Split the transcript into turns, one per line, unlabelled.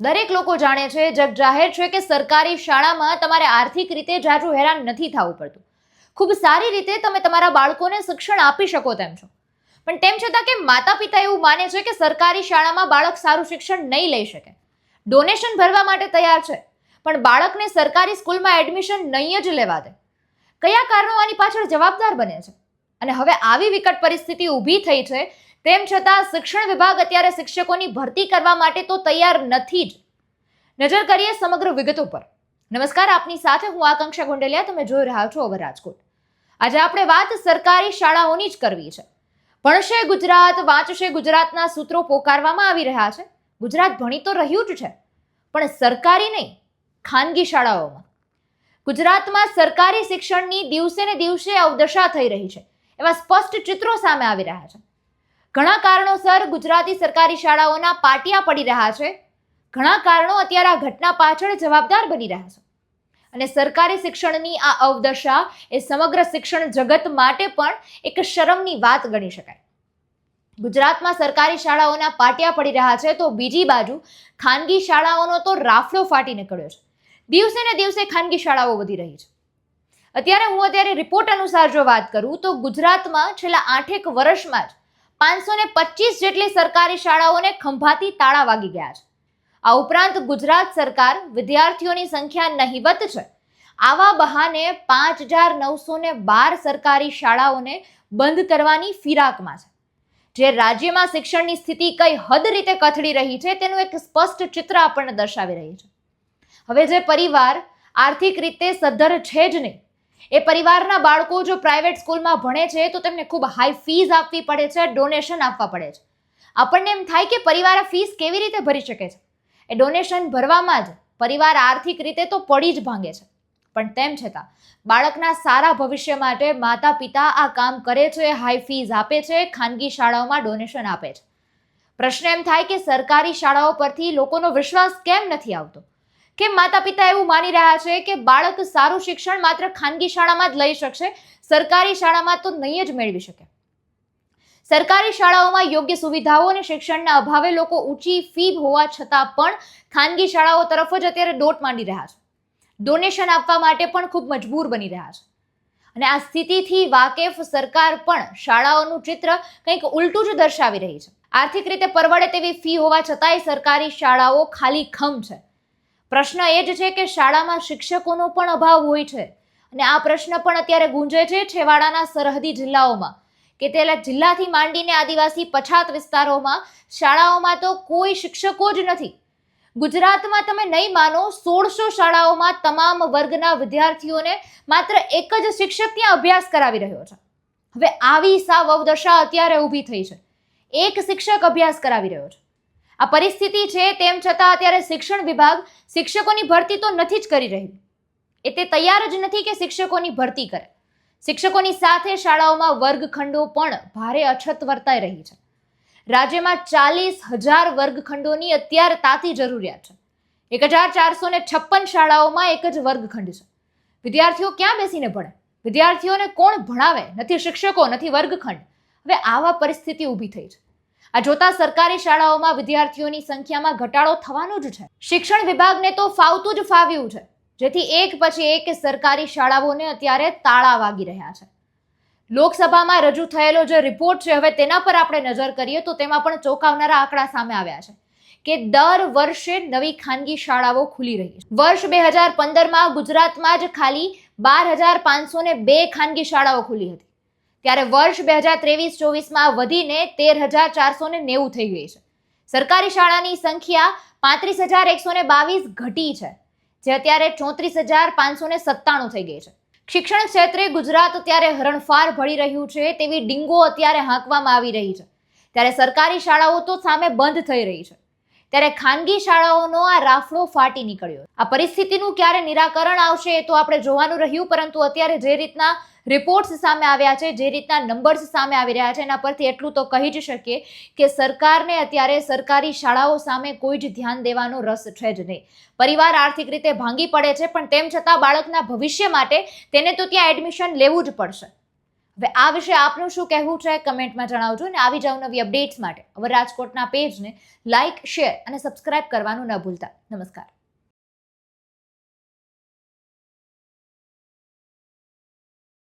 દરેક લોકો જાણે છે, જગ જાહેર છે કે સરકારી શાળામાં તમારે આર્થિક રીતે જાજુ હેરાન નથી થવું પડતું. ખૂબ સારી રીતે તમે તમારા બાળકોને શિક્ષણ આપી શકો તેમ છો. પણ તેમ છતાં કે માતા પિતા એવું માને છે કે સરકારી શાળામાં બાળક સારું શિક્ષણ નહીં લઈ શકે? ડોનેશન ભરવા માટે તૈયાર છે, પણ બાળકને સરકારી સ્કૂલમાં એડમિશન નહીં જ લેવા દે. કયા કારણો આની પાછળ જવાબદાર બને છે? અને હવે આવી વિકટ પરિસ્થિતિ ઊભી થઈ છે તેમ છતાં શિક્ષણ વિભાગ અત્યારે શિક્ષકોની ભરતી કરવા માટે તો તૈયાર નથી જ. નજર કરીએ સમગ્ર વિગતો પર. નમસ્કાર, આપની સાથે હું આકાંક્ષા ગોંડલિયા. તમે જોઈ રહ્યા છો ઓવર રાજકોટ. આજે આપણે વાત સરકારી શાળાઓની જ કરવી છે. ભણશે ગુજરાત, વાંચશે ગુજરાતના સૂત્રો પોકારવામાં આવી રહ્યા છે. ગુજરાત ભણી તો રહ્યું જ છે, પણ સરકારી નહીં, ખાનગી શાળાઓમાં. ગુજરાતમાં સરકારી શિક્ષણની દિવસે ને દિવસે અવદશા થઈ રહી છે. એવા સ્પષ્ટ ચિત્રો સામે આવી રહ્યા છે. ઘણા કારણોસર ગુજરાતી સરકારી શાળાઓના પાટિયા પડી રહ્યા છે. ઘણા કારણો અત્યારે આ ઘટના પાછળ જવાબદાર બની રહ્યા છે. અને સરકારી શિક્ષણની આ અવદશા એ સમગ્ર શિક્ષણ જગત માટે પણ એક શરમની વાત ગણી શકાય. ગુજરાતમાં સરકારી શાળાઓના પાટિયા પડી રહ્યા છે તો બીજી બાજુ ખાનગી શાળાઓનો તો રાફડો ફાટી નીકળ્યો છે. દિવસે ને દિવસે ખાનગી શાળાઓ વધી રહી છે. અત્યારે હું અત્યારે રિપોર્ટ અનુસાર જો વાત કરું તો ગુજરાતમાં છેલ્લા આઠેક વર્ષમાં જ પાંચસો ને પચીસ જેટલી સરકારી શાળાઓને ખંભાતી તાળા વાગી ગયા છે. આ ઉપરાંત ગુજરાત સરકાર વિદ્યાર્થીઓની સંખ્યા નહીવત છે. આવા બહાને પાંચ હજાર નવસો ને બાર સરકારી શાળાઓને બંધ કરવાની ફિરાકમાં છે. જે રાજ્યમાં શિક્ષણની સ્થિતિ કઈ હદ રીતે કથળી રહી છે તેનું એક સ્પષ્ટ ચિત્ર આપણને દર્શાવી રહી છે. હવે જે પરિવાર આર્થિક રીતે સદ્ધર છે જ નહીં એ પરિવારના બાળકો જો પ્રાઇવેટ સ્કૂલમાં ભણે છે, તો તેમને ખૂબ હાઈ ફીઝ આપવી પડે છે ડોનેશન આપવા પડે છે. આપણને એમ થાય કે પરિવાર આ ફીસ કેવી રીતે ભરી શકે છે? એ ડોનેશન ભરવામાં જ પરિવાર આર્થિક રીતે તો પડી જ ભાંગે છે. પણ તેમ છતાં, બાળકના સારા ભવિષ્ય માટે માતા પિતા આ કામ કરે છે હાઈ ફીઝ આપે છે, ખાનગી શાળાઓમાં ડોનેશન આપે છે. પ્રશ્ન એમ થાય કે સરકારી શાળાઓ પરથી લોકોનો વિશ્વાસ કેમ નથી આવતો? કેમ માતા પિતા એવું માની રહ્યા છે કે બાળક સારું શિક્ષણ માત્ર ખાનગી શાળામાં જ લઈ શકશે, સરકારી શાળામાં તો નહીં જ મેળવી શકે. સરકારી શાળાઓમાં યોગ્ય સુવિધાઓ અને શિક્ષણના અભાવે લોકો ઊંચી ફી હોવા છતાં પણ ખાનગી શાળાઓ તરફ જ અત્યારે દોટ માંડી રહ્યા છે. ડોનેશન આપવા માટે પણ ખૂબ મજબૂર બની રહ્યા છે. અને આ સ્થિતિથી વાકેફ સરકાર પણ શાળાઓનું ચિત્ર કંઈક ઉલટું જ દર્શાવી રહી છે. આર્થિક રીતે પરવડે તેવી ફી હોવા છતાંય સરકારી શાળાઓ ખાલી ખમ છે. પ્રશ્ન એ જ છે કે શાળામાં શિક્ષકોનો પણ અભાવ હોય છે. અને આ પ્રશ્ન પણ અત્યારે ગુંજે છે છેવાડાના સરહદી જિલ્લાઓમાં, કે તેલા જિલ્લાથી માંડીને આદિવાસી પછાત વિસ્તારોમાં શાળાઓમાં તો કોઈ શિક્ષકો જ નથી. ગુજરાતમાં તમે નહીં માનો, સોળસો શાળાઓમાં તમામ વર્ગના વિદ્યાર્થીઓને માત્ર એક જ શિક્ષક ત્યાં અભ્યાસ કરાવી રહ્યો છે. હવે આવી સાવ અવદશા અત્યારે ઊભી થઈ છે. એક શિક્ષક અભ્યાસ કરાવી રહ્યો છે. આ પરિસ્થિતિ છે તેમ છતાં અત્યારે શિક્ષણ વિભાગ શિક્ષકોની ભરતી તો નથી જ કરી રહ્યું. એ તે તૈયાર જ નથી કે શિક્ષકોની ભરતી કરે. શિક્ષકોની સાથે શાળાઓમાં વર્ગખંડો પણ ભારે અછત વર્તાઈ રહી છે. રાજ્યમાં ચાલીસ હજાર વર્ગખંડોની અત્યારે તાતી જરૂરિયાત છે. એક હજાર ચારસો ને છપ્પન શાળાઓમાં એક જ વર્ગખંડ છે. વિદ્યાર્થીઓ ક્યાં બેસીને ભણે? વિદ્યાર્થીઓને કોણ ભણાવે? નથી શિક્ષકો, નથી વર્ગખંડ. હવે આવા પરિસ્થિતિ ઊભી થઈ છે. આ જોતા સરકારી શાળાઓમાં વિદ્યાર્થીઓની સંખ્યામાં ઘટાડો થવાનો જ છે. શિક્ષણ વિભાગને તો ફાવતું જ ફાવ્યું છે. જેથી એક પછી એક સરકારી શાળાઓને અત્યારે તાળા વાગી રહ્યા છે. લોકસભામાં રજૂ થયેલો જે રિપોર્ટ છે, હવે તેના પર આપણે નજર કરીએ તો તેમાં પણ ચોંકાવનારા આંકડા સામે આવ્યા છે કે દર વર્ષે નવી ખાનગી શાળાઓ ખુલી રહી છે. વર્ષ બે હજાર પંદરમાં ગુજરાતમાં જ ખાલી બાર હજાર પાંચસો ને બે ખાનગી શાળાઓ ખુલી હતી. ત્યારે વર્ષ બે હજાર ત્રેવીસ ચોવીસમાં વધીને તેર હજાર ચારસો ને નેવું થઈ ગઈ છે. સરકારી શાળાની સંખ્યા પાંત્રીસ હજાર એકસો ને બાવીસ ઘટી છે, જે અત્યારે ચોત્રીસ હજાર પાંચસો ને સત્તાણું થઈ ગઈ છે. શિક્ષણ ક્ષેત્રે ગુજરાત અત્યારે હરણફાર ભળી રહ્યું છે તેવી ડીંગો અત્યારે હાંકવામાં આવી રહી છે. ત્યારે સરકારી શાળાઓ તો સામે બંધ થઈ રહી છે. ત્યારે ખાનગી શાળાઓનો આ રાફડો ફાટી નીકળ્યો. આ પરિસ્થિતિનું ક્યારે નિરાકરણ આવશે તો આપણે જોવાનું રહ્યું, પરંતુ અત્યારે જે રીતના રિપોર્ટ્સ સામે આવ્યા છે, જે રીતના નંબર્સ સામે આવી રહ્યા છે, એના પરથી એટલું તો કહી જ શકીએ કે સરકારને અત્યારે સરકારી શાળાઓ સામે કોઈ જ ધ્યાન દેવાનો રસ છે જ નહીં. પરિવાર આર્થિક રીતે ભાંગી પડે છે, પણ તેમ છતાં બાળકના ભવિષ્ય માટે તેને તો ત્યાં એડમિશન લેવું જ પડશે. હવે આ વિશે આપનું શું કહેવું છે કમેન્ટમાં જણાવજો અને આવી જાવ નવી અપડેટ્સ માટે હવે રાજકોટના પેજને લાઇક શેર અને સબસ્ક્રાઇબ કરવાનું ન ભૂલતા. નમસ્કાર.